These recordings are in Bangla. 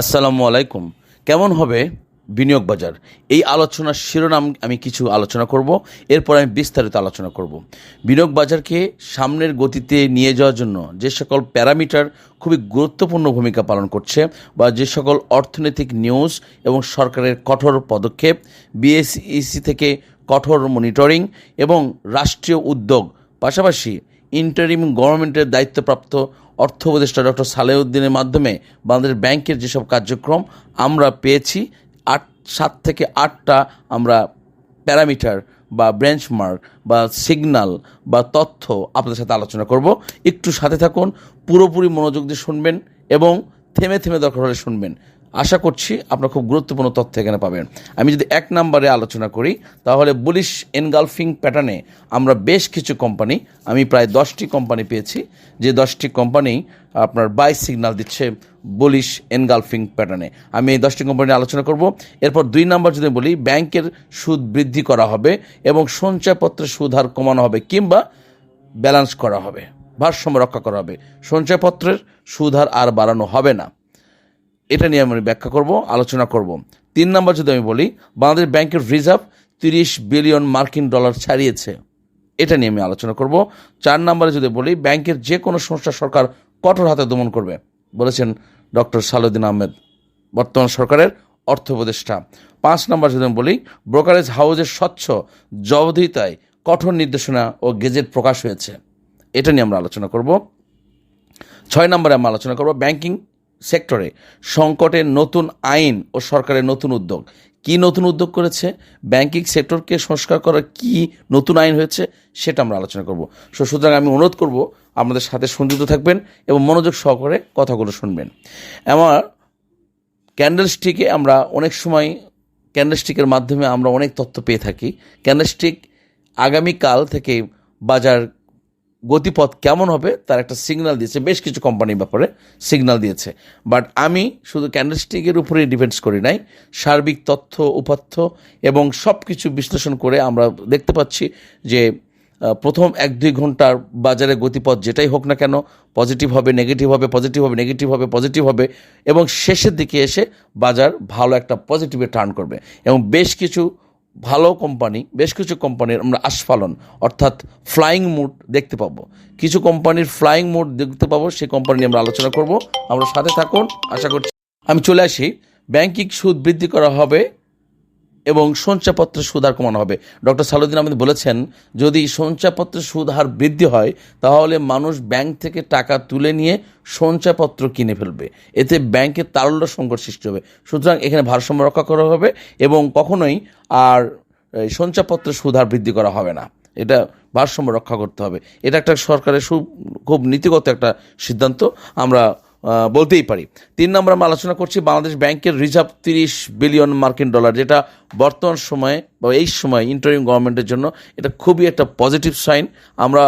আসসালামু আলাইকুম। কেমন হবে বিনিয়োগ বাজার? এই আলোচনার শিরোনাম আমি কিছু আলোচনা করব, এরপর আমি বিস্তারিত আলোচনা করব। বিনিয়োগ বাজারকে সামনের গতিতে নিয়ে যাওয়ার জন্য যে সকল প্যারামিটার খুবই গুরুত্বপূর্ণ ভূমিকা পালন করছে বা যে সকল অর্থনৈতিক নিউজ এবং সরকারের কঠোর পদক্ষেপ, বিএসইসি থেকে কঠোর মনিটরিং এবং রাষ্ট্রীয় উদ্যোগ, পাশাপাশি ইন্টারিম গভর্নমেন্টের দায়িত্বপ্রাপ্ত অর্থ উপদেষ্টা ডক্টর সালেউদ্দিনের মাধ্যমে বাংলাদেশ ব্যাংকের যেসব কার্যক্রম আমরা পেয়েছি, আট, সাত থেকে আটটা আমরা প্যারামিটার বা বেঞ্চমার্ক বা সিগন্যাল বা তথ্য আপনাদের সাথে আলোচনা করব। একটু সাথে থাকুন, পুরোপুরি মনোযোগ দিয়ে শুনবেন এবং থেমে থেমে দরকার হলে শুনবেন। আশা করছি আপনারা খুব গুরুত্বপূর্ণ তথ্য এখানে পাবেন। আমি যদি এক নম্বরে আলোচনা করি, তাহলে বুলিশ এনগালফিং প্যাটার্নে আমরা বেশ কিছু কোম্পানি আমি প্রায় দশটি কোম্পানি পেয়েছি। যে দশটি কোম্পানি আপনার বাই সিগন্যাল দিচ্ছে বুলিশ এনগালফিং প্যাটার্নে আমি এই দশটি কোম্পানি আলোচনা করব। এরপর দুই নম্বর যদি বলি, ব্যাংকের সুদ বৃদ্ধি করা হবে এবং সঞ্চয়পত্রের সুদ হার কমানো হবে কিংবা ব্যালেন্স করা হবে, ভারসাম্য রক্ষা করা হবে। সঞ্চয়পত্রের সুদ হার আর বাড়ানো হবে না। এটা নিয়ে আমি ব্যাখ্যা করব, আলোচনা করব। তিন নম্বর যদি আমি বলি, বাংলাদেশ ব্যাংকের রিজার্ভ তিরিশ বিলিয়ন মার্কিন ডলার ছাড়িয়েছে। এটা নিয়ে আমি আলোচনা করব। চার নম্বরে যদি বলি, ব্যাংকের যে কোনো সংস্থা সরকার কঠোর হাতে দমন করবে, বলেছেন ডক্টর সালুদ্দিন আহমেদ, বর্তমান সরকারের অর্থ উপদেষ্টা। পাঁচ নম্বর যদি আমি বলি, ব্রোকারেজ হাউজের স্বচ্ছ জবাবদিহিতায় কঠোর নির্দেশনা ও গেজেট প্রকাশ হয়েছে। এটা নিয়ে আমরা আলোচনা করব। ছয় নম্বরে আমরা আলোচনা করব, ব্যাংকিং সেক্টরে সংকটের নতুন আইন ও সরকারের নতুন উদ্যোগ। কি নতুন উদ্যোগ করেছে? ব্যাংকিং সেক্টরকে সংস্কার করার কি নতুন আইন হয়েছে সেটা আমরা আলোচনা করব। সো সুতরাং আমি অনুরোধ করব আপনাদের সাথে সংযুক্ত থাকবেন এবং মনোযোগ সহকারে কথাগুলো শুনবেন। আমার ক্যান্ডেলস্টিকে আমরা অনেক সময়, ক্যান্ডেলস্টিকের মাধ্যমে আমরা অনেক তথ্য পেয়ে থাকি। ক্যান্ডেলস্টিক আগামীকাল থেকে বাজার গতিপথ কেমন হবে তার একটা সিগনাল দিয়েছে। বেশ কিছু কোম্পানির ব্যাপারে সিগনাল দিয়েছে। বাট আমি শুধু ক্যান্ডেলস্টিকের উপরেই ডিপেন্ডস করি নাই। সার্বিক তথ্য উপাত্য এবং সব কিছু বিশ্লেষণ করে আমরা দেখতে পাচ্ছি যে প্রথম এক দুই ঘণ্টার বাজারে গতিপথ যেটাই হোক না কেন পজিটিভ হবে নেগেটিভ হবে পজিটিভ হবে নেগেটিভ হবে পজিটিভ হবে এবং শেষের দিকে এসে বাজার ভালো একটা পজিটিভে টার্ন করবে। এবং বেশ কিছু ভালো কোম্পানি বেশ কিছু কোম্পানির আমরা আস্ফালন, অর্থাৎ ফ্লাইং মুড দেখতে পাবো। কিছু কোম্পানির ফ্লাইং মুড দেখতে পাবো, সেই কোম্পানি নিয়ে আমরা আলোচনা করব। আমরা সাথে থাকুন, আশা করছি। আমি চলে আসি। ব্যাংকিং সুদ বৃদ্ধি করা হবে এবং সঞ্চয়পত্রের সুদ হার কমানো হবে। ডক্টর সালুদ্দিন আহমেদ বলেছেন, যদি সঞ্চয়পত্রের সুদ হার বৃদ্ধি হয়, তাহলে মানুষ ব্যাংক থেকে টাকা তুলে নিয়ে সঞ্চয়পত্র কিনে ফেলবে। এতে ব্যাংকের তারল্য সংকট সৃষ্টি হবে। সুতরাং এখানে ভারসাম্য রক্ষা করা হবে এবং কখনোই আর সঞ্চয়পত্রের সুদ হার বৃদ্ধি করা হবে না। এটা ভারসাম্য রক্ষা করতে হবে। এটা একটা সরকারের খুব নীতিগত একটা সিদ্ধান্ত। আমরা বলতেই পারি। তিন নম্বর আমরা আলোচনা করছি বাংলাদেশ ব্যাংকের রিজার্ভ তিরিশ বিলিয়ন মার্কিন ডলার, যেটা বর্তমান সময়ে বা এই সময় ইন্টারিম গভর্নমেন্টের জন্য এটা খুবই একটা পজিটিভ সাইন আমরা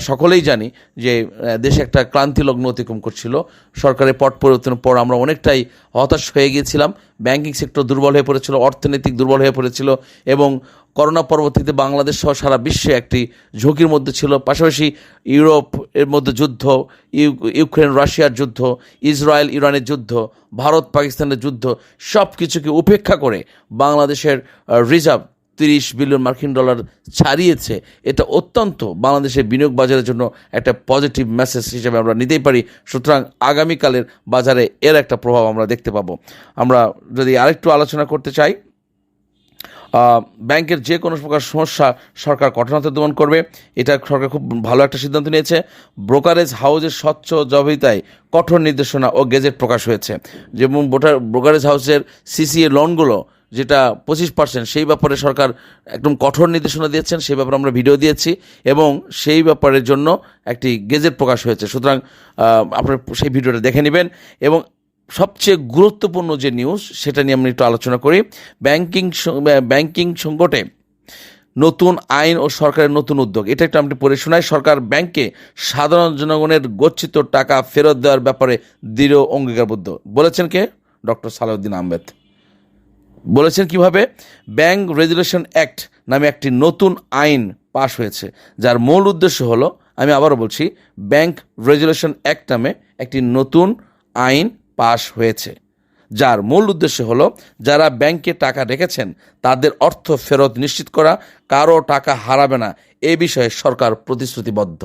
সকলেই জানি যে দেশে একটা ক্লান্তি লগ্ন অতিক্রম করছিল। সরকারের পট পরিবর্তনের পর আমরা অনেকটাই হতাশ হয়ে গিয়েছিলাম। ব্যাংকিং সেক্টর দুর্বল হয়ে পড়েছিল, অর্থনৈতিক দুর্বল হয়ে পড়েছিল এবং করোনা পরবর্তীতে বাংলাদেশ সহ সারা বিশ্বে একটি ঝুঁকির মধ্যে ছিল। পাশাপাশি ইউরোপ এর মধ্যে যুদ্ধ, ইউ- ইউক্রেন, রাশিয়ার যুদ্ধ, ইসরায়েল, ইরানের যুদ্ধ, ভারত, পাকিস্তানের যুদ্ধ সব কিছুকে উপেক্ষা করে বাংলাদেশের রিজার্ভ তিরিশ বিলিয়ন মার্কিন ডলার ছাড়িয়েছে। এটা অত্যন্ত বাংলাদেশের বিনিয়োগ বাজারের জন্য একটা পজিটিভ মেসেজ হিসেবে আমরা নিতেই পারি। সুতরাং আগামীকালের বাজারে এর একটা প্রভাব আমরা দেখতে পাবো। আমরা যদি আরেকটু আলোচনা করতে চাই ব্যাংকের যে কোনো প্রকার সমস্যা সরকার কঠোরতা দমন করবে, এটা সরকার খুব ভালো একটা সিদ্ধান্ত নিয়েছে। ব্রোকারেজ হাউসের স্বচ্ছ জবিতায় কঠোর নির্দেশনা ও গেজেট প্রকাশ হয়েছে। যেমন ব্রোকারেজ হাউসের সিসিএ লোনগুলো যেটা পঁচিশ পার্সেন্ট, সেই ব্যাপারে সরকার একদম কঠোর নির্দেশনা দিয়েছেন, সেই ব্যাপারে আমরা ভিডিও দিয়েছি এবং সেই ব্যাপারের জন্য একটি গেজেট প্রকাশ হয়েছে। সুতরাং আপনার সেই ভিডিওটা দেখে নেবেন এবং সবচেয়ে গুরুত্বপূর্ণ যে নিউজ সেটা নিয়ে আমরা একটু আলোচনা করি, ব্যাংকিং ব্যাংকিং সংকটে নতুন আইন ও সরকারের নতুন উদ্যোগ। এটা একটু আমি পড়ে শোনাই। সরকার ব্যাংকে সাধারণ জনগণের গচ্ছিত টাকা ফেরত দেওয়ার ব্যাপারে দৃঢ় অঙ্গীকারবদ্ধ। বলেছেন কে? ডক্টর সালাউদ্দিন আহমেদ। বলেছেন কীভাবে? ব্যাংক রেজুলেশন অ্যাক্ট নামে একটি নতুন আইন পাশ হয়েছে, যার মূল উদ্দেশ্য হল, আমি আবারও বলছি ব্যাংক রেজুলেশন অ্যাক্ট নামে একটি নতুন আইন পাশ হয়েছে, যার মূল উদ্দেশ্য হল, যারা ব্যাংকে টাকা রেখেছেন, তাদের অর্থ ফেরত নিশ্চিত করা, কারও টাকা হারাবে না এ বিষয়ে সরকার প্রতিশ্রুতিবদ্ধ।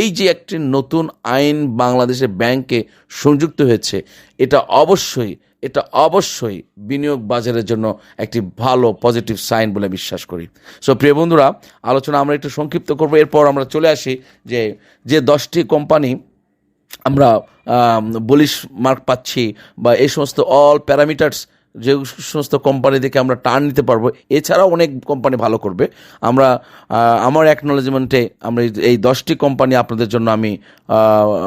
এই যে একটি নতুন আইন বাংলাদেশের ব্যাংকে সংযুক্ত হয়েছে, এটা অবশ্যই এটা অবশ্যই বিনিয়োগ বাজারের জন্য একটি ভালো পজিটিভ সাইন বলে বিশ্বাস করি। সো প্রিয় বন্ধুরা, আলোচনা আমরা একটু সংক্ষিপ্ত করব, এরপর আমরা চলে আসি যে যে দশটি কোম্পানি আমরা বলিশ মার্ক পাচ্ছি বা এই সমস্ত অল প্যারামিটার্স যে সমস্ত কোম্পানি থেকে আমরা টার্ন নিতে পারব, এছাড়াও অনেক কোম্পানি ভালো করবে। আমরা আমার অ্যাকনোলেজমেন্টে আমরা এই- দশটি কোম্পানি আপনাদের জন্য আমি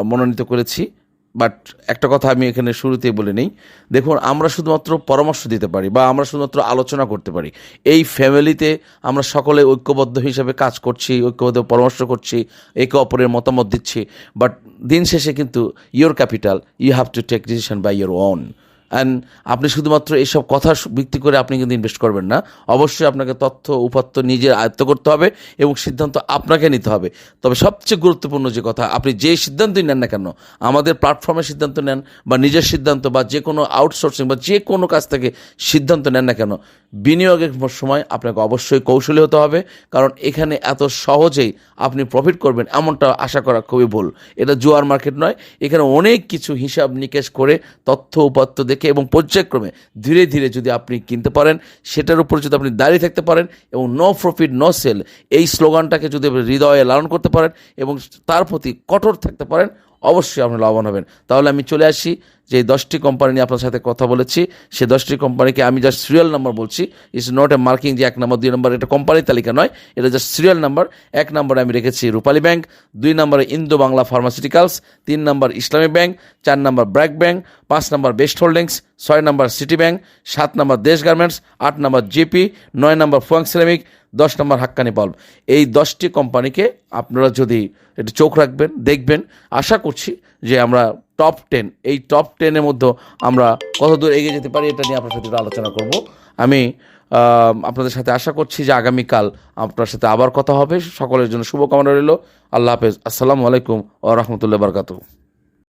মনোনীত করেছি। বাট একটা কথা আমি এখানে শুরুতেই বলে নেই। দেখুন, আমরা শুধুমাত্র পরামর্শ দিতে পারি বা আমরা শুধুমাত্র আলোচনা করতে পারি। এই ফ্যামিলিতে আমরা সকলে ঐক্যবদ্ধ হিসাবে কাজ করছি, ঐক্যবদ্ধ পরামর্শ করছি, একে অপরের মতামত দিচ্ছি। বাট দিন শেষে কিন্তু your capital you have to take decision by your own and আপনি শুধুমাত্র এইসব কথা ভিত্তি করে আপনি কিন্তু ইনভেস্ট করবেন না। অবশ্যই আপনাকে তথ্য, উপাত্ত নিজের আয়ত্ত করতে হবে এবং সিদ্ধান্ত আপনাকে নিতে হবে। তবে সবচেয়ে গুরুত্বপূর্ণ যে কথা, আপনি যে সিদ্ধান্তই নেন না কেন, আমাদের প্ল্যাটফর্মে সিদ্ধান্ত নেন বা নিজের সিদ্ধান্ত বা যে কোনো আউটসোর্সিং বা যে কোনো কাজ থেকে সিদ্ধান্ত নেন না কেন, বিনিয়োগের সময় আপনাকে অবশ্যই কৌশলী হতে হবে। কারণ এখানে এত সহজেই আপনি প্রফিট করবেন এমনটা আশা করা খুবই ভুল। এটা জুয়ার মার্কেট নয়। এখানে অনেক কিছু হিসাব নিকেশ করে তথ্য, উপাত্ত দেখে এবং পর্যায়ক্রমে ধীরে ধীরে যদি আপনি কিনতে পারেন, সেটার উপর যদি আপনি দাঁড়িয়ে থাকতে পারেন এবং নো প্রফিট নো সেল এই স্লোগানটাকে যদি হৃদয়ে লালন করতে পারেন এবং তার প্রতি কঠোর থাকতে পারেন অবশ্যই আপনি লাভবান হবেন। তাহলে আমি চলে আসি, যে দশটি কোম্পানি নিয়ে আপনার সাথে কথা বলেছি। সে দশটি কোম্পানিকে আমি জাস্ট সিরিয়াল নাম্বার বলছি। ইটস নট এ মার্কিং যে এক নম্বর দুই নম্বর এটা কোম্পানির তালিকা নয়। এটা জাস্ট সিরিয়াল নাম্বার এক নম্বরে আমি রেখেছি রূপালী ব্যাংক, দুই নম্বরে ইন্দো বাংলা ফার্মাসিউটিক্যালস তিন নম্বর ইসলামী ব্যাংক, চার নম্বর ব্র্যাক ব্যাংক, পাঁচ নম্বর বেস্ট হোল্ডিংস ছয় নম্বর সিটি ব্যাংক, সাত নম্বর দেশ গার্মেন্টস, আট নম্বর জিপি, নয় নম্বর ফুয়াং সিরামিক, দশ নম্বর হাক্কানি পাল্প। এই দশটি কোম্পানিকে আপনারা যদি একটু চোখ রাখবেন, দেখবেন, আশা করছি যে আমরা টপ টেন এই টপ টেনের মধ্যে আমরা কত দূর এগিয়ে যেতে পারি এটা নিয়ে আপনার সাথে আলোচনা করব। আমি আপনাদের সাথে আশা করছি যে আগামীকাল আপনার সাথে আবার কথা হবে। সকলের জন্য শুভকামনা রইল। আল্লাহ হাফেজ। আসসালামু আলাইকুম ও রহমতুল্লাহ বারকাতু